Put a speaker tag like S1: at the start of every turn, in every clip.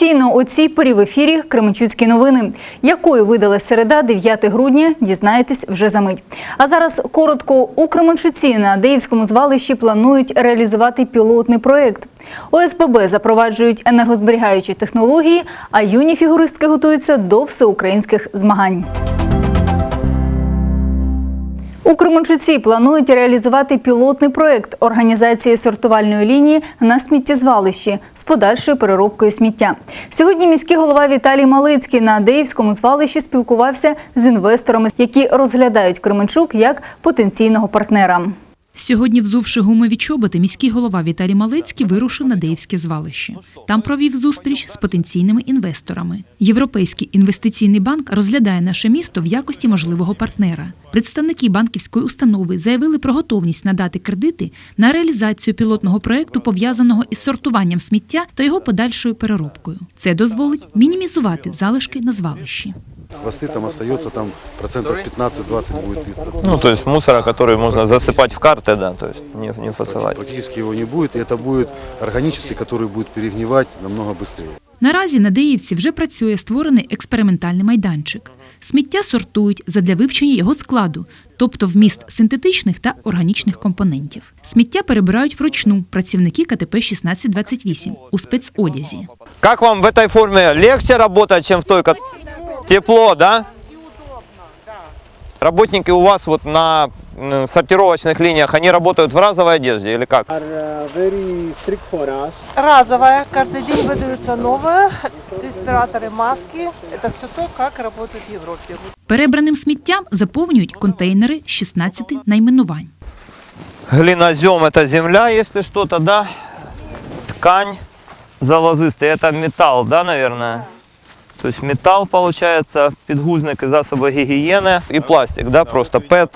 S1: Традиційно у цій порі в ефірі Кременчуцькі новини. Якою видала середа 9 грудня, дізнаєтесь вже за мить. А зараз коротко у Кременчуці на Деївському звалищі планують реалізувати пілотний проєкт. ОСББ запроваджують енергозберігаючі технології, а юні фігуристки готуються до всеукраїнських змагань. У Кременчуці планують реалізувати пілотний проект організації сортувальної лінії на сміттєзвалищі з подальшою переробкою сміття. Сьогодні міський голова Віталій Малицький на Деївському звалищі спілкувався з інвесторами, які розглядають Кременчук як потенційного партнера.
S2: Сьогодні, взувши гумові чоботи, міський голова Віталій Малецький вирушив на Деївське звалище. Там провів зустріч з потенційними інвесторами. Європейський інвестиційний банк розглядає наше місто в якості можливого партнера. Представники банківської установи заявили про готовність надати кредити на реалізацію пілотного проекту, пов'язаного із сортуванням сміття та його подальшою переробкою. Це дозволить мінімізувати залишки на звалищі.
S3: Хвосты там остается, там процентов 15-20 будет вид.
S4: Ну, то есть мусора, который можно засыпать в карты, да, то есть не, не фасовать.
S3: Практически его не будет, и это будет органический, который будет перегнивать намного быстрее.
S2: Наразі на Деївці вже працює створений експериментальний майданчик. Сміття сортують задля вивчення його складу, тобто вміст синтетичних та органічних компонентів. Сміття перебирають вручну працівники КТП 1628 у спецодязі.
S4: Как вам в этой форме легче работать, чем в той? ко- Тепло, да? Работники у вас вот на м, сортировочных линиях, они работают в разовой одежде или как?
S5: are uh, very strict for us.
S6: разовая. Каждый день выдаются новые респираторы, маски. Это все то, как работает в Европе.
S2: Перебраним сміттям заповнюють контейнери з 16 найменувань.
S4: Глинозем это земля, если что-то, да? Ткань залозистая, это металл, да, наверное? То есть металл получается, підгузник і засоби гигиены и пластик, да, просто ПЭТ,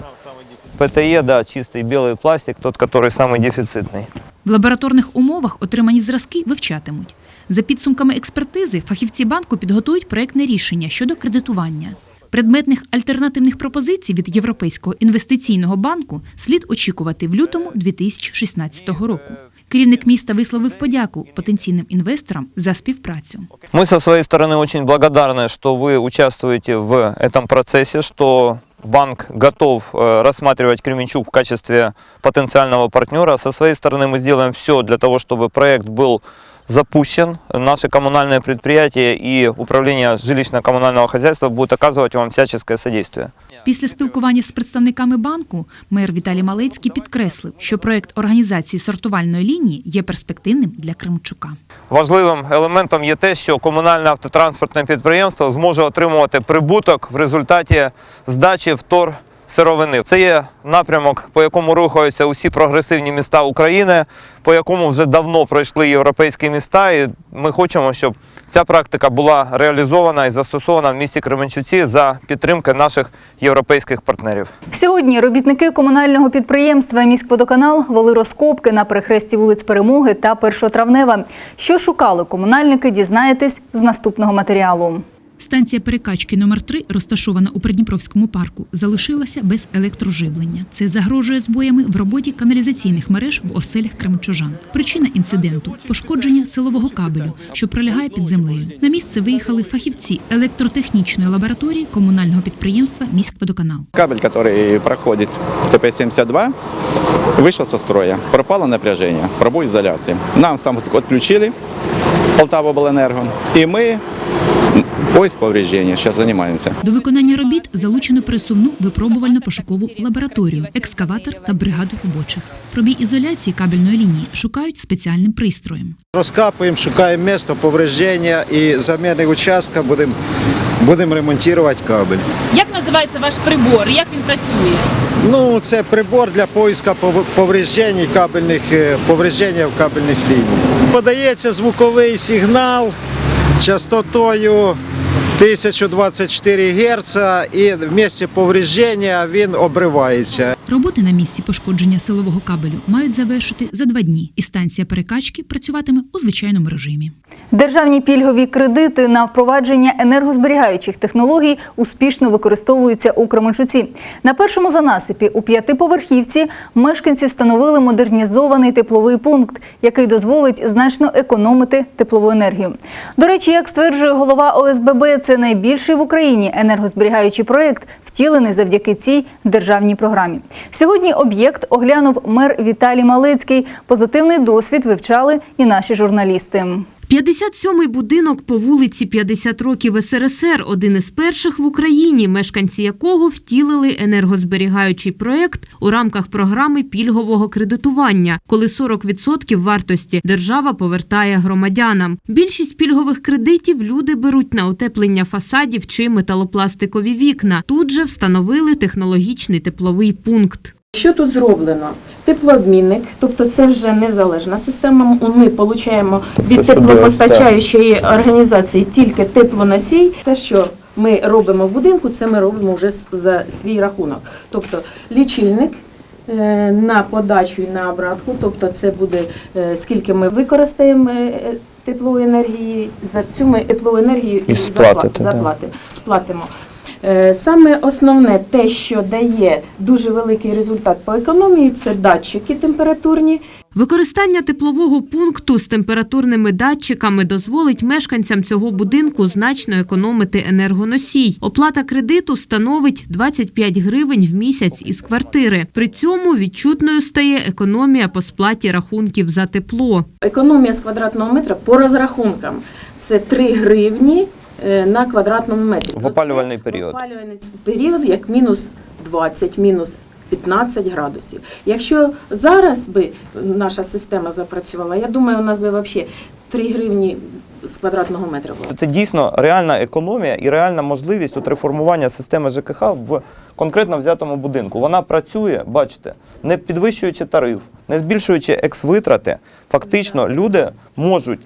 S4: ПТЕ, да, чистый белый пластик, тот, который самый дефицитный.
S2: В лабораторних умовах отримані зразки вивчатимуть. За підсумками експертизи, фахівці банку підготують проектне рішення щодо кредитування. Предметних альтернативних пропозицій від Європейського інвестиційного банку слід очікувати в лютому 2016 року. Керівник міста висловив подяку потенційним інвесторам за співпрацю.
S4: Мы со своей стороны очень благодарны, что вы участвуете в этом процессе, что банк готов э, рассматривать Кременчук в качестве потенциального партнера. Со своей стороны мы сделаем все для того, чтобы проект был запущен. Наши коммунальные предприятия и управление жилищно-коммунального хозяйства будут оказывать вам всяческое содействие.
S2: Після спілкування з представниками банку мер Віталій Малецький підкреслив, що проект організації сортувальної лінії є перспективним для Кримчука.
S4: Важливим елементом є те, що комунальне автотранспортне підприємство зможе отримувати прибуток в результаті здачі втор сировини. Це є напрямок, по якому рухаються усі прогресивні міста України, по якому вже давно пройшли європейські міста. І ми хочемо, щоб ця практика була реалізована і застосована в місті Кременчуці за підтримки наших європейських партнерів.
S1: Сьогодні робітники комунального підприємства «Міськводоканал» вели розкопки на перехресті вулиць Перемоги та Першотравнева. Що шукали комунальники, дізнаєтесь з наступного матеріалу.
S2: Станція перекачки номер 3 розташована у Придніпровському парку, залишилася без електроживлення. Це загрожує збоями в роботі каналізаційних мереж в оселях кремчужан. Причина інциденту пошкодження силового кабелю, що пролягає під землею. На місце виїхали фахівці електротехнічної лабораторії комунального підприємства Міськводоканал.
S7: Кабель, который проходит ЦП-72, вышел со строя. Пропало напряжение, пробой изоляции. Нам там отключили Полтава Обленерго, и поиск повреждений сейчас занимаемся.
S2: До виконання робіт залучено пересувну випробувально-пошукову лабораторію, екскаватор та бригаду робочих. Пробій ізоляції кабельної лінії шукають спеціальним пристроєм.
S5: Розкапуємо, шукаємо місце повреждення і заміни участка будемо будемо ремонтувати кабель.
S8: Як називається ваш прибор? Як він працює?
S5: Ну, це прибор для поиска пов- повреждень кабельних е, повреждення в кабельних ліній. Подається звуковий сигнал частотою 1024 Гц і в місці повреждення він обривається.
S2: Роботи на місці пошкодження силового кабелю мають завершити за два дні, і станція перекачки працюватиме у звичайному режимі.
S1: Державні пільгові кредити на впровадження енергозберігаючих технологій успішно використовуються у Кременчуці. На першому занасипі у п'ятиповерхівці мешканці встановили модернізований тепловий пункт, який дозволить значно економити теплову енергію. До речі, як стверджує голова ОСББ, це найбільший в Україні енергозберігаючий проєкт, втілений завдяки цій державній програмі. Сьогодні об'єкт оглянув мер Віталій Малецький. Позитивний досвід вивчали і наші журналісти.
S9: 57-й будинок по вулиці 50 років СРСР – один із перших в Україні, мешканці якого втілили енергозберігаючий проект у рамках програми пільгового кредитування, коли 40% вартості держава повертає громадянам. Більшість пільгових кредитів люди беруть на утеплення фасадів чи металопластикові вікна. Тут же встановили технологічний тепловий пункт.
S10: Що тут зроблено? Теплообмінник, тобто це вже незалежна система. Ми отримуємо від теплопостачаючої організації тільки теплоносій. Це що ми робимо в будинку, це ми робимо вже за свій рахунок. Тобто лічильник. е, На подачу і на обратку, тобто це буде е, скільки ми використаємо е, теплової енергії, за цю ми теплову енергію і
S4: да.
S10: заплатимо. сплатимо. Е, Саме основне те, що дає дуже великий результат по економії, це датчики температурні.
S9: Використання теплового пункту з температурними датчиками дозволить мешканцям цього будинку значно економити енергоносій. Оплата кредиту становить 25 гривень в місяць із квартири. При цьому відчутною стає економія по сплаті рахунків за тепло.
S10: Економія з квадратного метра по розрахункам це 3 гривні на квадратному метрі.
S4: В опалювальний
S10: Тобто
S4: період.
S10: В опалювальний період як мінус 20, мінус 15 градусів. Якщо зараз би наша система запрацювала, я думаю, у нас би взагалі 3 гривні з квадратного метра було.
S4: Це дійсно реальна економія і реальна можливість от реформування системи ЖКХ в конкретно взятому будинку. Вона працює, бачите, не підвищуючи тариф, не збільшуючи екс-витрати. Фактично люди можуть.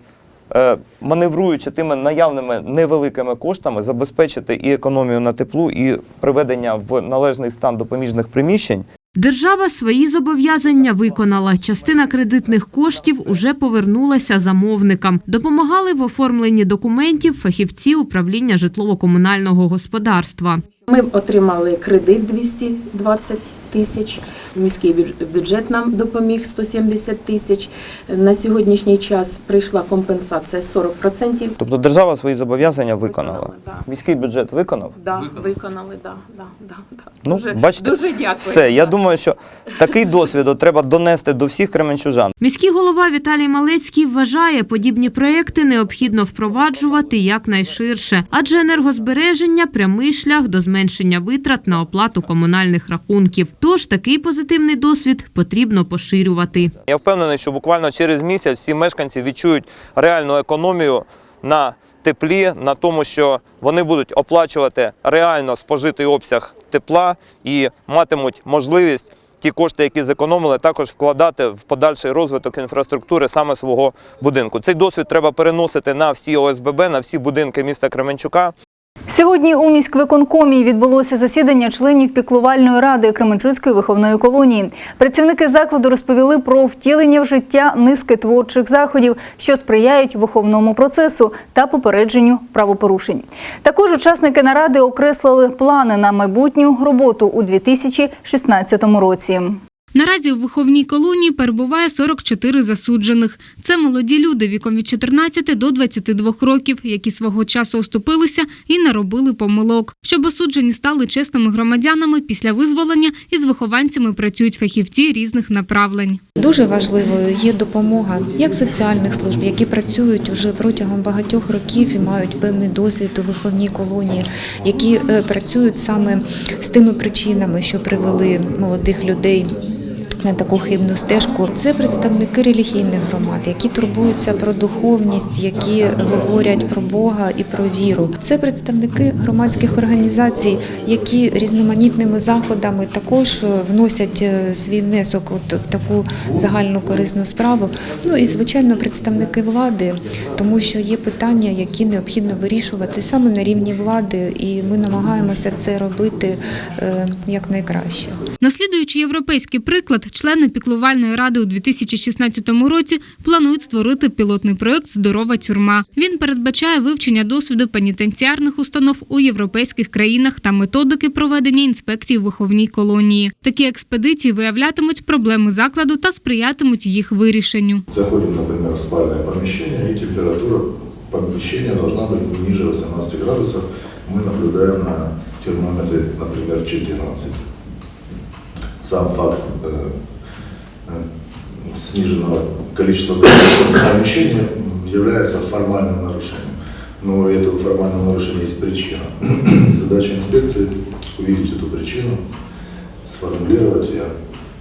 S4: Е, Маневруючи тими наявними невеликими коштами, забезпечити і економію на теплу, і приведення в належний стан допоміжних приміщень,
S9: Держава свої зобов'язання виконала. Частина кредитних коштів уже повернулася замовникам. Допомагали в оформленні документів фахівці управління житлово-комунального господарства.
S10: Ми отримали кредит 220 тисяч, міський бюдж- бюджет нам допоміг 170 тисяч. На сьогоднішній час прийшла компенсація 40%.
S4: тобто держава свої зобов'язання виконала.
S10: Виконала, да.
S4: Міський бюджет виконав.
S10: Да, виконали, да, да, да, да.
S4: Ну,
S10: дуже,
S4: бачите,
S10: дуже дякую.
S4: Все, я думаю, що такий досвід треба донести до всіх кременчужан.
S9: Міський голова Віталій Малецький вважає, подібні проекти необхідно впроваджувати якнайширше, адже енергозбереження прямий шлях до зменшення витрат на оплату комунальних рахунків. Тож такий позитивний досвід потрібно поширювати.
S4: Я впевнений, що буквально через місяць всі мешканці відчують реальну економію на теплі, на тому, що вони будуть оплачувати реально спожитий обсяг тепла і матимуть можливість ті кошти, які зекономили, також вкладати в подальший розвиток інфраструктури саме свого будинку. Цей досвід треба переносити на всі ОСББ, на всі будинки міста Кременчука.
S1: Сьогодні у міськвиконкомі відбулося засідання членів піклувальної ради Кременчуцької виховної колонії. Працівники закладу розповіли про втілення в життя низки творчих заходів, що сприяють виховному процесу та попередженню правопорушень. Також учасники наради окреслили плани на майбутню роботу у 2016 році.
S11: Наразі у виховній колонії перебуває 44 засуджених. Це молоді люди віком від 14 до 22 років, які свого часу оступилися і не робили помилок. Щоб осуджені стали чесними громадянами після визволення, із вихованцями працюють фахівці різних направлень.
S12: Дуже важливою є допомога як соціальних служб, які працюють уже протягом багатьох років і мають певний досвід у виховній колонії, які е, працюють саме з тими причинами, що привели молодих людей на таку хибну стежку. Це представники релігійних громад, які турбуються про духовність, які говорять про Бога і про віру. Це представники громадських організацій, які різноманітними заходами також вносять е, свій внесок в таку загальну корисну справу. Ну і звичайно, представники влади, тому що є питання, які необхідно вирішувати саме на рівні влади, і ми намагаємося це робити е, якнайкраще.
S11: Наслідуючи європейський приклад, члени піклувальної ради у 2016 році планують створити пілотний проект Здорова тюрма. Він передбачає вивчення досвіду пенітенціарних установ у європейських країнах та методики проведення інспекцій в виховній колонії. Такі експедиції виявлятимуть проблеми закладу та сприятимуть їх вирішенню.
S13: Заходим, например, в спальное помещение, и температура помещения должна быть ниже 18 градусов. Мы наблюдаем на термометре, например, 14. Сам факт э, э, сниженного количества помещении является формальным нарушением. Но этого формального нарушения есть причина. Задача инспекции – увидеть эту причину, сформулировать ее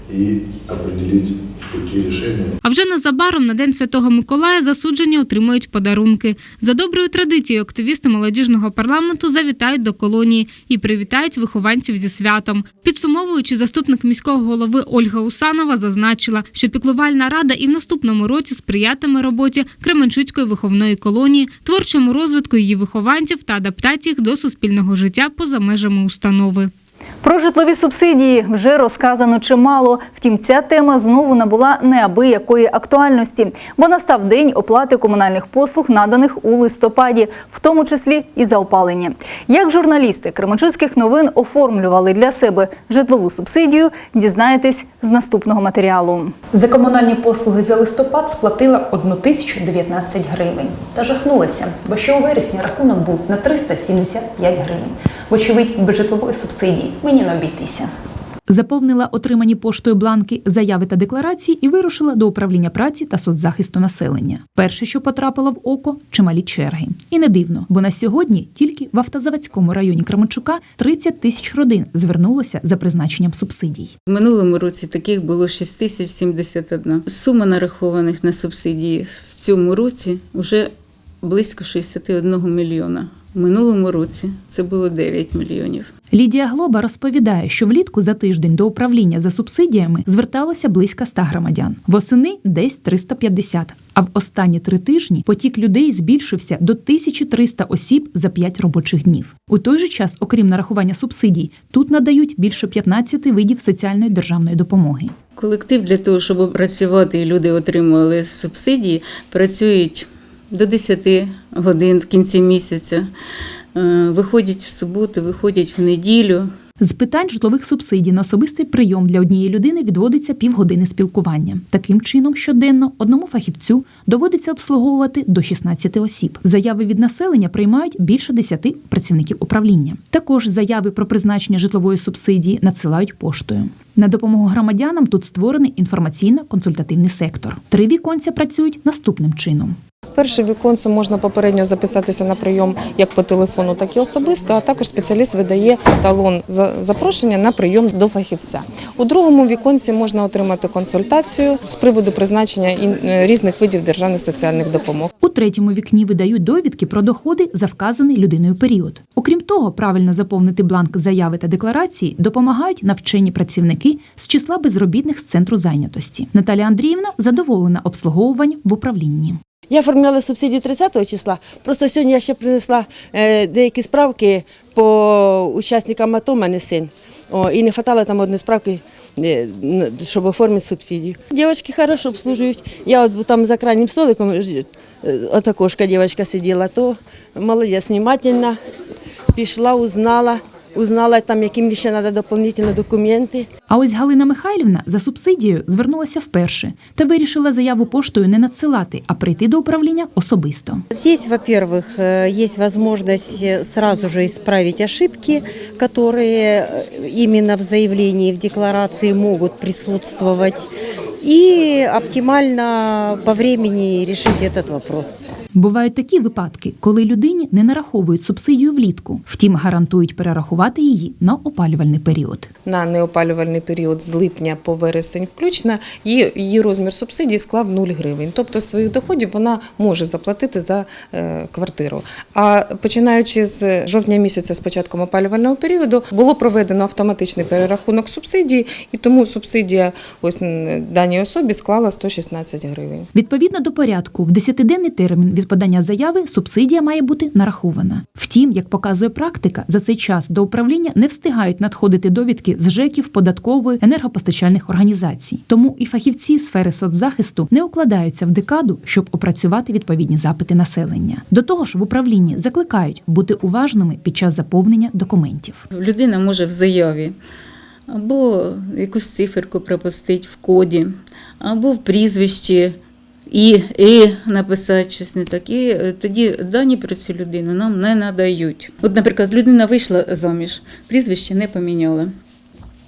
S13: и определить пути решения
S11: А вже незабаром на День Святого Миколая засуджені отримують подарунки. За доброю традицією активісти молодіжного парламенту завітають до колонії і привітають вихованців зі святом. Підсумовуючи, заступник міського голови Ольга Усанова зазначила, що піклувальна рада і в наступному році сприятиме роботі Кременчуцької виховної колонії, творчому розвитку її вихованців та адаптації їх до суспільного життя поза межами установи.
S1: Про житлові субсидії вже розказано чимало. Втім, ця тема знову набула неабиякої актуальності, бо настав день оплати комунальних послуг, наданих у листопаді, в тому числі і за опалення. Як журналісти Кременчуцьких новин оформлювали для себе житлову субсидію, дізнаєтесь з наступного матеріалу.
S14: За комунальні послуги за листопад сплатила 1019 гривень. Та жахнулася, бо ще у вересні рахунок був на 375 гривень. Вочевидь, без житлової субсидії мені не обійтися.
S2: Заповнила отримані поштою бланки заяви та декларації і вирушила до управління праці та соцзахисту населення. Перше, що потрапило в око, чималі черги. І не дивно, бо на сьогодні тільки в автозаводському районі Кременчука 30 тисяч родин звернулося за призначенням субсидій.
S15: В минулому році таких було 6071. Сума нарахованих на субсидії в цьому році вже близько 61 мільйона. Минулому році це було 9 мільйонів.
S2: Лідія Глоба розповідає, що влітку за тиждень до управління за субсидіями зверталося близько 100 громадян. Восени десь 350, а в останні три тижні потік людей збільшився до 1300 осіб за 5 робочих днів. У той же час, окрім нарахування субсидій, тут надають більше 15 видів соціальної державної допомоги.
S15: Колектив для того, щоб працювати і люди отримували субсидії, працюють до 10 годин в кінці місяця, е, виходять в суботу, виходять в неділю.
S2: З питань житлових субсидій на особистий прийом для однієї людини відводиться півгодини спілкування. Таким чином, щоденно одному фахівцю доводиться обслуговувати до 16 осіб. Заяви від населення приймають більше 10 працівників управління. Також заяви про призначення житлової субсидії надсилають поштою. На допомогу громадянам тут створений інформаційно-консультативний сектор. Три віконця працюють наступним чином.
S16: Перше віконце можна попередньо записатися на прийом як по телефону, так і особисто. А також спеціаліст видає талон за запрошення на прийом до фахівця. У другому віконці можна отримати консультацію з приводу призначення е, різних видів державних соціальних допомог.
S2: У третьому вікні видають довідки про доходи за вказаний людиною період. Окрім того, правильно заповнити бланк заяви та декларації допомагають навчені працівники з числа безробітних з центру зайнятості. Наталя Андріївна задоволена обслуговуванням в управлінні.
S17: Я оформляла субсидію 30 числа. Просто сьогодні я ще принесла е, деякі справки по учасникам АТО, мене син. О, і не вистачало там одної справки, е, щоб оформити субсидію. Дівчатки хорошо обслужують. Я от там за крайнім столиком, е, ота кошка дівчинка сиділа, то молодець, внимательна, пішла, узнала, узнала там, які мені ще треба доповнительні документи.
S2: А ось Галина Михайлівна за субсидією звернулася вперше та вирішила заяву поштою не надсилати, а прийти до управління особисто.
S18: Здесь, во-первых, э, есть возможность э, сразу же исправить ошибки, которые э, именно в заявлении, в декларации могут присутствовать, и оптимально по времени решить этот вопрос.
S2: Бувають такі випадки, коли людині не нараховують субсидію влітку, втім гарантують перерахувати її на опалювальний період.
S16: На неопалювальний період з липня по вересень включно її, розмір субсидії склав 0 гривень. Тобто своїх доходів вона може заплатити за е, квартиру. А починаючи з жовтня місяця, з початком опалювального періоду, було проведено автоматичний перерахунок субсидії, і тому субсидія ось даній особі склала 116 гривень.
S2: Відповідно до порядку, в 10-денний термін від подання заяви субсидія має бути нарахована. Втім, як показує практика, за цей час до управління не встигають надходити довідки з ЖЕКів, податкової, енергопостачальних організацій. Тому і фахівці сфери соцзахисту не укладаються в декаду, щоб опрацювати відповідні запити населення. До того ж, в управлінні закликають бути уважними під час заповнення документів.
S15: Людина може в заяві або якусь циферку пропустити в коді, або в прізвищі і, і написати щось не таке. Е, Тоді дані про цю людину нам не надають. От, наприклад, людина вийшла заміж, прізвище не поміняла.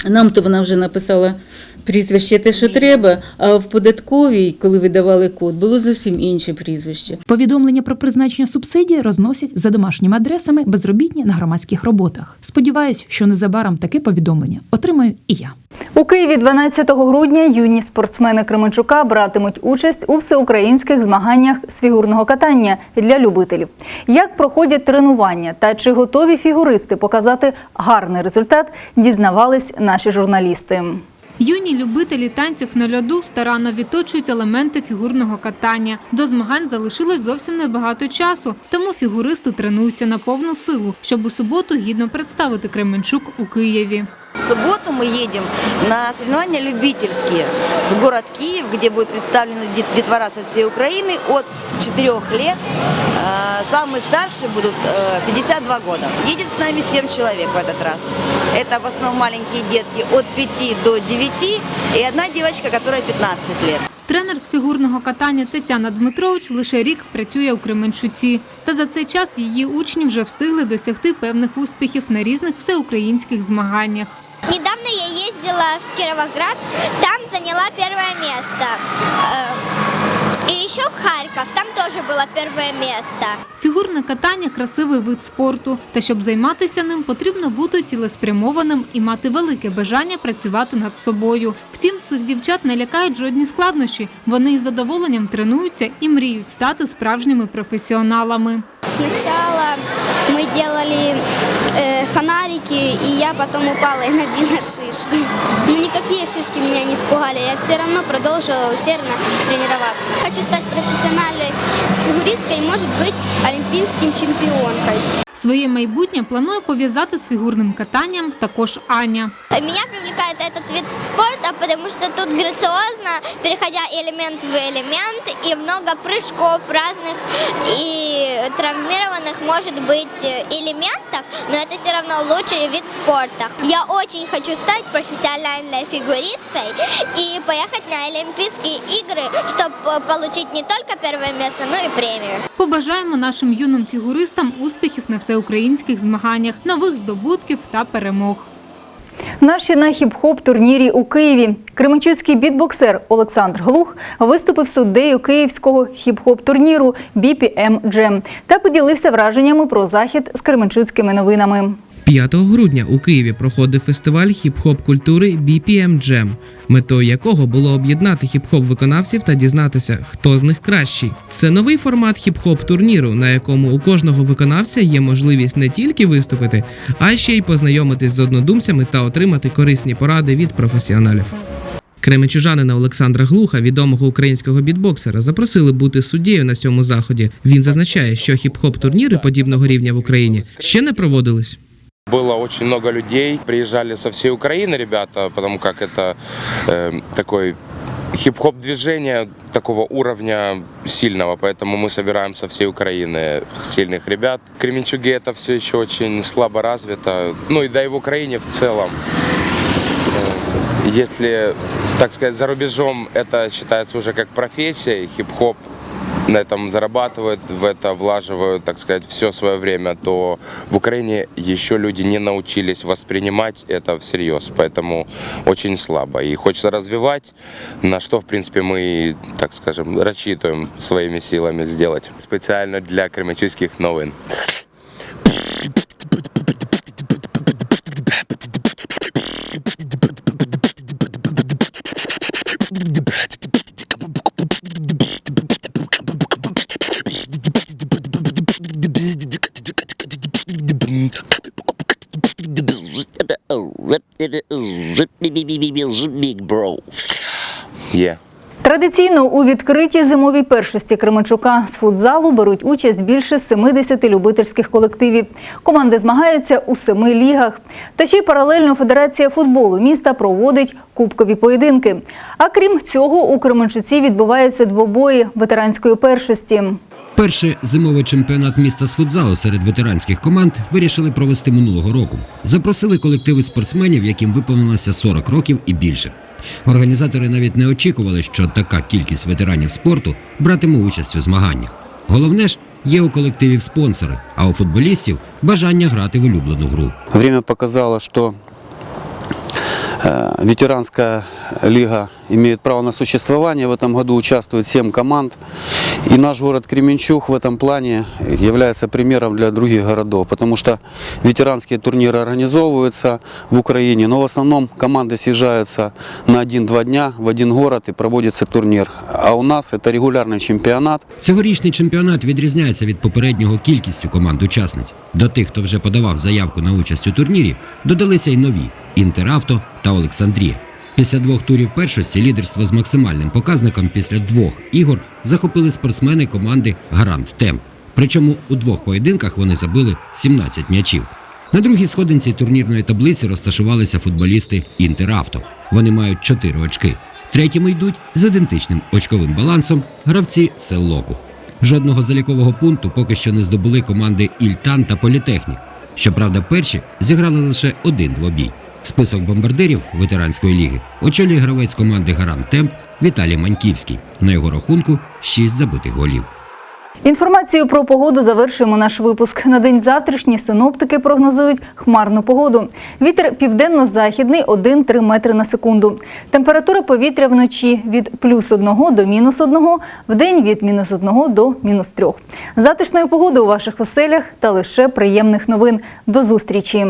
S15: Нам то вона вже написала прізвище те, що треба, а в податковій, коли видавали код, було зовсім інше прізвище.
S2: Повідомлення про призначення субсидії розносять за домашніми адресами безробітні на громадських роботах. Сподіваюсь, що незабаром таке повідомлення отримаю і я.
S1: У Києві 12 грудня юні спортсмени Кременчука братимуть участь у всеукраїнських змаганнях з фігурного катання для любителів. Як проходять тренування та чи готові фігуристи показати гарний результат, дізнавались наші журналісти.
S11: Юні любителі танців на льоду старанно відточують елементи фігурного катання. До змагань залишилось зовсім небагато часу, тому фігуристи тренуються на повну силу, щоб у суботу гідно представити Кременчук у Києві.
S19: В субботу мы едем на соревнования любительские в город Киев, где будет представлена дет- детвора со всей Украины от 4 лет. Э, Самые старшие будут э, 52 года. Едет с нами 7 человек в этот раз. Это в основном маленькие детки от 5 до 9 и одна девочка, которая 15 лет.
S11: Тренер з фігурного катання Тетяна Дмитрович лише рік працює у Кременчуці. Та за цей час її учні вже встигли досягти певних успіхів на різних всеукраїнських змаганнях.
S20: Недавно я їздила в Кировоград, там зайняла перше место. Э, И еще в Харьков, там тоже было первое место.
S11: Фігурне катання красивий вид спорту. Та щоб займатися ним, потрібно бути цілеспрямованим і мати велике бажання працювати над собою. Втім, цих дівчат не лякають жодні складнощі. Вони із задоволенням тренуються і мріють стати справжніми професіоналами.
S20: Сначала мы делали э, фонарики, и я потом упала и набила шишку. Но никакие шишки меня не испугали, я все равно продолжила усердно тренироваться. Хочу стать профессиональной фигуристкой и, может быть, олимпийским чемпионкой.
S11: Своє майбутнє планує пов'язати з фігурним катанням також Аня.
S20: Меня привлекает этот вид спорта, потому что тут грациозно, переходя элемент в элемент, и много прыжков разных и травмированных может быть э, элементов, но это все равно лучший вид спорта. Я очень хочу стать профессиональной фигуристкой и поехать на Олимпийские игры, чтобы получить не только первое место, но и премию.
S11: Побажаємо нашим юним фігуристам успіхів на всеукраїнських змаганнях, нових здобутків та перемог.
S1: Наші на хіп-хоп турнірі у Києві. Кременчуцький бітбоксер Олександр Глух виступив суддею київського хіп-хоп турніру BPM Jam та поділився враженнями про захід з кременчуцькими новинами.
S21: 5 грудня у Києві проходив фестиваль хіп-хоп культури BPM Jam, метою якого було об'єднати хіп-хоп виконавців та дізнатися, хто з них кращий. Це новий формат хіп-хоп турніру, на якому у кожного виконавця є можливість не тільки виступити, а ще й познайомитись з однодумцями та отримати корисні поради від професіоналів. Кременчужанина Олександра Глуха, відомого українського бітбоксера, запросили бути суддєю на цьому заході. Він зазначає, що хіп-хоп турніри подібного рівня в Україні ще не проводились.
S22: Было очень много людей, приезжали со всей Украины ребята, потому как это э, такой хип-хоп движение такого уровня сильного, поэтому мы собираем со всей Украины сильных ребят. В Кременчуге это все еще очень слабо развито, ну и да и в Украине в целом. Э, Если, так сказать, за рубежом это считается уже как профессия, хип-хоп на этом зарабатывают, в это влаживают, так сказать, все свое время, то в Украине еще люди не научились воспринимать это всерьез, поэтому очень слабо. И хочется развивать, на что, в принципе, мы, так скажем, рассчитываем своими силами сделать. Специально для кременчугских новин. Є.
S1: Традиційно у відкритій зимовій першості Кременчука з футзалу беруть участь більше 70 любительських колективів. Команди змагаються у семи лігах. Та ще й паралельно Федерація футболу міста проводить кубкові поєдинки. А крім цього, у Кременчуці відбуваються двобої ветеранської першості.
S23: Перший зимовий чемпіонат міста з футзалу серед ветеранських команд вирішили провести минулого року. Запросили колективи спортсменів, яким виповнилося 40 років і більше. Організатори навіть не очікували, що така кількість ветеранів спорту братиме участь у змаганнях. Головне ж, є у колективів спонсори, а у футболістів бажання грати в улюблену гру.
S24: Время показало, що ветеранська ветеранская лига имеет право на существование. В этом году участвует 7 команд. И наш город Кременчуг в этом плане является примером для других городов, потому что ветеранские турниры организовываются в Украине, но в основном команды съезжаются на 1-2 дня в один город и проводится турнир. А у нас это регулярный чемпионат.
S23: Цьогорічний чемпіонат відрізняється від попереднього кількістю команд-учасниць. До тих, хто вже подавав заявку на участь у турнірі, додалися й нові Інтеравто та Олександрія. Після двох турів першості лідерство з максимальним показником після двох ігор захопили спортсмени команди Гарант Темп. Причому у двох поєдинках вони забили 17 м'ячів. На другій сходинці турнірної таблиці розташувалися футболісти Інтеравто. Вони мають 4 очки. Третіми йдуть з ідентичним очковим балансом гравці Селлоку. Жодного залікового пункту поки що не здобули команди Ільтан та Політехнік. Щоправда, перші зіграли лише один двобій. Список бомбардирів ветеранської ліги очолює гравець команди Гарант Темп Віталій Маньківський. На його рахунку 6 забитих голів.
S1: Інформацію про погоду завершуємо наш випуск. На день завтрашній синоптики прогнозують хмарну погоду. Вітер південно-західний 1-3 метри на секунду. Температура повітря вночі від плюс 1 до мінус 1, в день від мінус 1 до мінус 3. Затишної погоди у ваших оселях та лише приємних новин. До зустрічі!